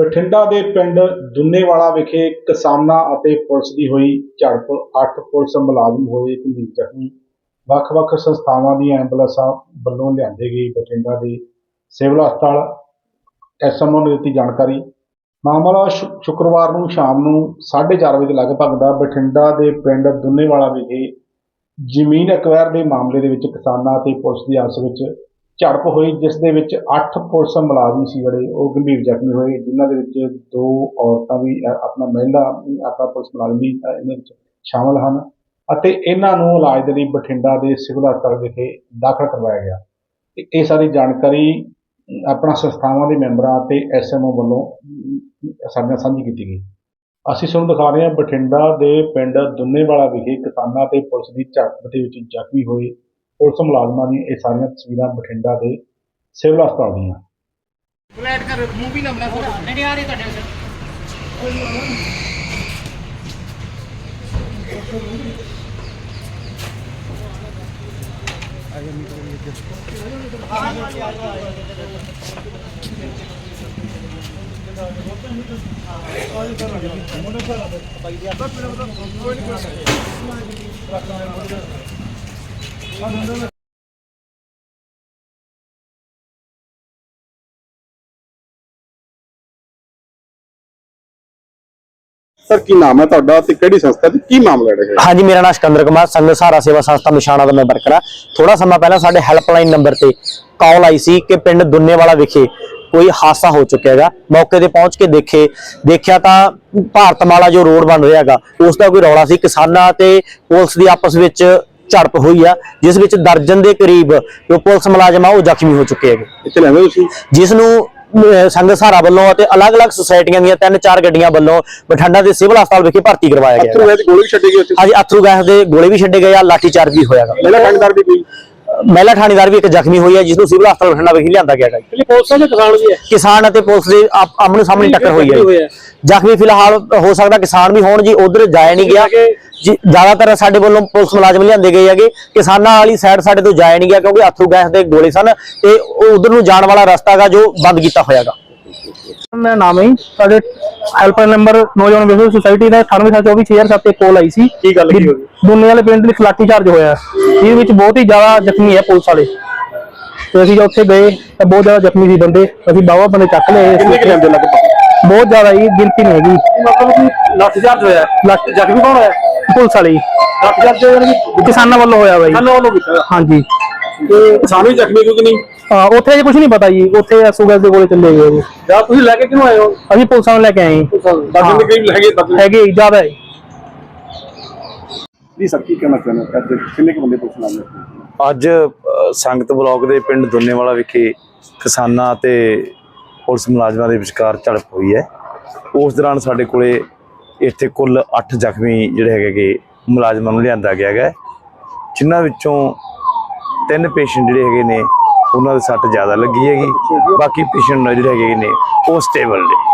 ਬਠਿੰਡਾ ਦੇ ਪਿੰਡ ਦੁੰਨੇਵਾਲਾ ਵਿਖੇ ਕਿਸਾਨਾਂ ਅਤੇ ਪੁਲਿਸ ਦੀ ਹੋਈ ਝੜਪ। 8 ਪੁਲਿਸ ਮੁਲਾਜ਼ਮ ਹੋਏ ਗੰਭੀਰ ਜ਼ਖਮੀ। ਵੱਖ-ਵੱਖ ਸੰਸਥਾਵਾਂ ਦੀਆਂ ਐਂਬੂਲੈਂਸਾਂ ਵੱਲੋਂ ਲਿਆਂਦੇ ਗਏ ਬਠਿੰਡਾ ਦੇ ਸਿਵਲ ਹਸਪਤਾਲ। ਐਸਐਮਓ ਨੇ ਦਿੱਤੀ ਜਾਣਕਾਰੀ। ਮਾਮਲਾ ਸ਼ੁ- ਸ਼ੁੱਕਰਵਾਰ ਨੂੰ ਸ਼ਾਮ ਨੂੰ 4:30 ਵਜੇ ਲਗਭਗ ਦਾ ਬਠਿੰਡਾ ਦੇ ਪਿੰਡ ਦੁੰਨੇਵਾਲਾ ਵਿਖੇ ਜ਼ਮੀਨ ਐਕਵਾਇਰ ਦੇ ਮਾਮਲੇ ਦੇ ਵਿੱਚ ਕਿਸਾਨਾਂ ਅਤੇ ਪੁਲਿਸ ਦੀ ਆਪਸ ਵਿੱਚ ਝੜਪ ਹੋਈ ਜਿਸ ਦੇ ਵਿੱਚ 8 ਪੁਲਿਸ ਮੁਲਾਜ਼ਮ ਸੀ ਜਿਹੜੇ ਉਹ ਗੰਭੀਰ ਜ਼ਖਮੀ ਹੋਏ ਜਿਨ੍ਹਾਂ ਦੇ ਵਿੱਚ ਦੋ ਔਰਤਾਂ ਵੀ ਅ, ਆਪਣਾ ਮਹਿਲਾ ਆਪਣਾ ਪੁਲਿਸ ਮੁਲਾਜ਼ਮ ਵੀ ਅ, ਇਹਨਾਂ ਵਿੱਚ ਸ਼ਾਮਲ ਹਨ ਅਤੇ ਇਹਨਾਂ ਨੂੰ ਇਲਾਜ ਦੇ ਲਈ ਬਠਿੰਡਾ ਦੇ ਸਿਵਲ ਹਸਪਤਾਲ ਵਿਖੇ ਦਾਖਲ ਕਰਵਾਇਆ ਗਿਆ। ਤੇ ਇਹ ਸਾਰੀ ਜਾਣਕਾਰੀ ਅ, ਆਪਣਾ ਸੰਸਥਾਵਾਂ ਦੇ ਮੈਂਬਰਾਂ ਅਤੇ ਐਸਐਮਓ ਵੱਲੋਂ ਅਮ, ਸਾਡੇ ਨਾਲ ਸਾਂਝੀ ਕੀਤੀ ਗਈ। ਅਸੀਂ ਤੁਹਾਨੂੰ ਦਿਖਾ ਰਹੇ ਹਾਂ ਬਠਿੰਡਾ ਦੇ ਪਿੰਡ ਦੁੰਨੇਵਾਲਾ ਵਿਖੇ ਕਿਸਾਨਾਂ ਤੇ ਪੁਲਿਸ ਦੀ ਝੜਪ ਦੇ ਵਿੱਚ ਜ਼ਖਮੀ ਹੋਏ ਪੁਲਿਸ ਮੁਲਾਜ਼ਮਾਂ ਦੀਆਂ ਇਹ ਸਾਰੀਆਂ ਤਸਵੀਰਾਂ ਬਠਿੰਡਾ ਦੇ ਸਿਵਲ ਹਸਪਤਾਲ ਦੀਆਂ। ਫਲੈਟ ਕਰ ਮੂਵੀ ਨਾ ਬਣਾ ਫੋਟੋ। ਨਹੀਂ ਆ ਰਹੀ ਤੁਹਾਡੇ ਕੋਲ ਸਰ, ਕੀ ਨਾਮ ਹੈ ਤੁਹਾਡਾ ਤੇ ਕਿਹੜੀ ਸੰਸਥਾ ਤੇ ਕੀ ਮਾਮਲਾ ਹੈ ਇਹ ਹਾਂਜੀ, ਮੇਰਾ ਨਾਮ ਸਿਕੰਦਰ ਕੁਮਾਰ, ਸੰਘ ਸਹਾਰਾ ਸੇਵਾ ਸੰਸਥਾ ਮਿਸ਼ਾਣਾ ਦਾ ਮੈਂ ਵਰਕਰ ਹਾਂ। ਥੋੜਾ ਸਮਾਂ ਪਹਿਲਾਂ ਸਾਡੇ ਹੈਲਪਲਾਈਨ ਨੰਬਰ ਤੇ ਕਾਲ ਆਈ ਸੀ ਕਿ ਪਿੰਡ ਦੁੰਨੇਵਾਲਾ ਵਿਖੇ ਕੋਈ ਹਾਦਸਾ ਹੋ ਚੁੱਕਿਆ ਹੈਗਾ। ਮੌਕੇ ਤੇ ਪਹੁੰਚ ਕੇ ਦੇਖੇ, ਦੇਖਿਆ ਤਾਂ ਭਾਰਤਮਾਲਾ ਜੋ ਰੋਡ ਬਣ ਰਿਹਾ ਹੈਗਾ, ਉਸ ਦਾ ਕੋਈ ਰੌਲਾ ਸੀ। ਕਿਸਾਨਾਂ ਤੇ ਪੁਲਿਸ ਦੀ ਆਪਸ ਵਿੱਚ ਝੜਪ ਹੋਈ ਆ ਜਿਸ ਵਿੱਚ ਦਰਜਨ ਦੇ ਕਰੀਬ ਜੋ ਪੁਲਿਸ ਮੁਲਾਜ਼ਮ ਆ ਉਹ ਜ਼ਖਮੀ ਹੋ ਚੁੱਕੇ ਹੈਗੇ। ਇੱਥੇ ਲੈਵੇਂ ਤੁਸੀਂ। ਜਿਸ ਨੂੰ ਸੰਘ ਸਹਾਰਾ ਵੱਲੋਂ ਅਤੇ ਅਲੱਗ-ਅਲੱਗ ਸੁਸਾਇਟੀਆਂ ਦੀਆਂ ਤਿੰਨ ਚਾਰ ਗੱਡੀਆਂ ਵੱਲੋਂ ਬਠਿੰਡਾ ਦੇ ਸਿਵਲ ਹਸਪਤਾਲ ਵਿਖੇ ਭਰਤੀ ਕਰਵਾਇਆ ਗਿਆ ਅਥਰੂ ਵੈਦ ਗੋਲੀ ਛੱਡੀ ਗਈ ਉੱਥੇ। ਹਾਂਜੀ ਅਥਰੂ ਗੈਸ ਦੇ ਗੋਲੇ ਵੀ ਛੱਡੇ ਗਏ ਆ ਲਾਠੀ ਚਾਰਜ ਵੀ ਹੋਇਆਗਾ ਪਹਿਲਾਂ ਠੰਡਦਾਰ ਦੀ ਕੋਈ ਮਹਿਲਾ ਥਾਣੇਦਾਰ ਵੀ ਇੱਕ ਜ਼ਖਮੀ ਹੋਈ ਹੈ ਜਿਸ ਨੂੰ ਸਿਵਲ ਹਸਪਤਾਲ ਬਠਿੰਡਾ ਵਿਖੇ ਲਿਆਂਦਾ ਗਿਆ ਹੈ। ਕਿ ਪੁਲਿਸ ਦੇ ਕਿਸਾਨ ਵੀ ਹੈ? ਕਿਸਾਨ ਅਤੇ ਪੁਲਿਸ ਦੇ ਆਪ- ਆਮਣੇ ਸਾਹਮਣੇ ਟੱਕਰ ਹੋਈ ਹੈ ਜ਼ਖਮੀ ਫਿਲਹਾਲ ਹੋ ਸਕਦਾ ਕਿਸਾਨ ਵੀ ਹੋਣ ਜੀ ਉਧਰ ਜਾਇਆ ਨਹੀਂ ਗਿਆ। ਜੀ ਜ਼ਿਆਦਾਤਰ ਸਾਡੇ ਵੱਲੋਂ ਪੁਲਿਸ ਮੁਲਾਜ਼ਮ ਲਿਆਂਦੇ ਗਏ ਹੈਗੇ। ਕਿਸਾਨਾਂ ਵਾਲੀ ਸਾਈਡ ਸਾਡੇ ਤੋਂ ਜਾਇਆ ਨਹੀਂ ਗਿਆ ਕਿਉਂਕਿ ਅਥਰੂ ਗੈਸ ਦੇ ਗੋਲੇ ਸਨ। ਤੇ ਉਧਰ ਨੂੰ ਜਾਣ ਵਾਲਾ ਰਸਤਾ ਹੈਗਾ ਜੋ ਬੰਦ ਕੀਤਾ ਹੋਇਆਗਾ ਮੇਰਾ ਨਾਮ ਹੈ। ਸਾਡੇ ਹੈਲਪਲਾਈਨ ਨੰਬਰ ਨੌਜਵਾਨ ਵੇਲਫੇਅਰ ਸੁਸਾਇਟੀ ਦਾ 98246007 ਤੇ ਕੋਲ ਆਈ ਸੀ। ਕੀ ਗੱਲ ਕੀ ਹੋ ਗਈ ਦੁਨੀਆ ਵਾਲੇ ਪਿੰਡ ਵਿੱਚ ਲਾਠੀ ਚਾਰਜ ਹੋਇਆ। ਜਿਹਦੇ ਵਿੱਚ ਬਹੁਤ ਹੀ ਜ਼ਿਆਦਾ ਜ਼ਖਮੀ ਹੈ ਪੁਲਿਸ ਵਾਲੇ। ਤੇ ਅਸੀਂ ਉੱਥੇ ਗਏ ਤਾਂ ਬਹੁਤ ਜ਼ਿਆਦਾ ਜ਼ਖਮੀ ਸੀ ਬੰਦੇ। ਅਸੀਂ ਬਾਵਾ ਬੰਦੇ ਚੱਕ ਲਏ। ਕਿੰਨੇ ਕਿ ਲੈਂਦੇ ਲਗਭਗ? ਬਹੁਤ ਜ਼ਿਆਦਾ ਹੀ ਗਿਣਤੀ ਨਹੀਂ ਹੈਗੀ। ਮਤਲਬ ਕਿ ਲਾਠੀ ਚਾਰਜ ਹੋਇਆ। ਲਾਠੀ ਜ਼ਖਮੀ ਕੌਣ ਹੋਇਆ? ਪੁਲਿਸ ਵਾਲੇ। ਲਾਠੀ ਚਾਰਜ ਕਿਸਾਨਾਂ ਵੱਲੋਂ ਹੋਇਆ ਬਾਈ ਕਿਸਾਨਾਂ ਵੱਲੋਂ ਕੀਤਾ। ਹਾਂਜੀ। ਤੇ ਕਿਸਾਨ ਵੀ ਜ਼ਖਮੀ ਕਿਉਂ ਕਿ ਨਹੀਂ? ਹਾਂ ਉੱਥੇ ਕੁਝ ਨਹੀਂ ਪਤਾ ਜੀ ਉੱਥੇ ਅਸੂਗਲ ਦੇ ਕੋਲੇ ਚੱਲੇ ਗਏ ਜੀ ਜਾਂ ਤੁਸੀਂ ਲੈ ਕੇ ਕਿਉਂ ਆਏ ਹੋ? ਅਸੀਂ ਪੁਲਿਸਾਂ ਨੂੰ ਲੈ ਕੇ ਆਏ ਜੀ। ਦਰਜਨ ਦੇ ਕਰੀਬ ਲੈ ਗਏ ਦਰਜਨ। ਹੈਗੇ ਜੀ, ਜ਼ਿਆਦਾ ਹੈ। ਨਹੀਂ ਸਰ ਕੀ ਕਹਿਣਾ ਚਾਹੁੰਦੇ ਹੋ? ਅੱਜ ਕਿੰਨੇ ਕੁ ਬੰਦੇ ਪੁਲਿਸ ਨਾਲ ਨੇ ਅੱਜ ਅ, ਸੰਗਤ ਬਲਾਕ ਦੇ ਪਿੰਡ ਦੁੰਨੇਵਾਲਾ ਵਿਖੇ ਕਿਸਾਨਾਂ ਤੇ ਪੁਲਿਸ ਮੁਲਾਜ਼ਮਾਂ ਦੇ ਵਿਚਕਾਰ ਝੜਪ ਹੋਈ ਹੈ। ਉਸ ਦੌਰਾਨ ਸਾਡੇ ਕੋਲੇ ਇੱਥੇ ਕੁੱਲ 8 ਜ਼ਖਮੀ ਜਿਹੜੇ ਹੈਗੇ ਗੇ ਮੁਲਾਜ਼ਮਾਂ ਨੂੰ ਲਿਆਂਦਾ ਗਿਆ ਹੈ। ਜਿਨ੍ਹਾਂ ਵਿੱਚੋਂ ਤਿੰਨ ਪੇਸ਼ੈਂਟ ਜਿਹੜੇ ਹੈਗੇ ਨੇ ਉਹਨਾਂ ਦੇ ਸੱਟ ਜ਼ਿਆਦਾ ਲੱਗੀ ਹੈਗੀ। ਬਾਕੀ ਪੇਸ਼ੈਂਟ ਜਿਹੜੇ ਹੈਗੇ ਨੇ ਉਹ ਸਟੇਬਲ ਨੇ।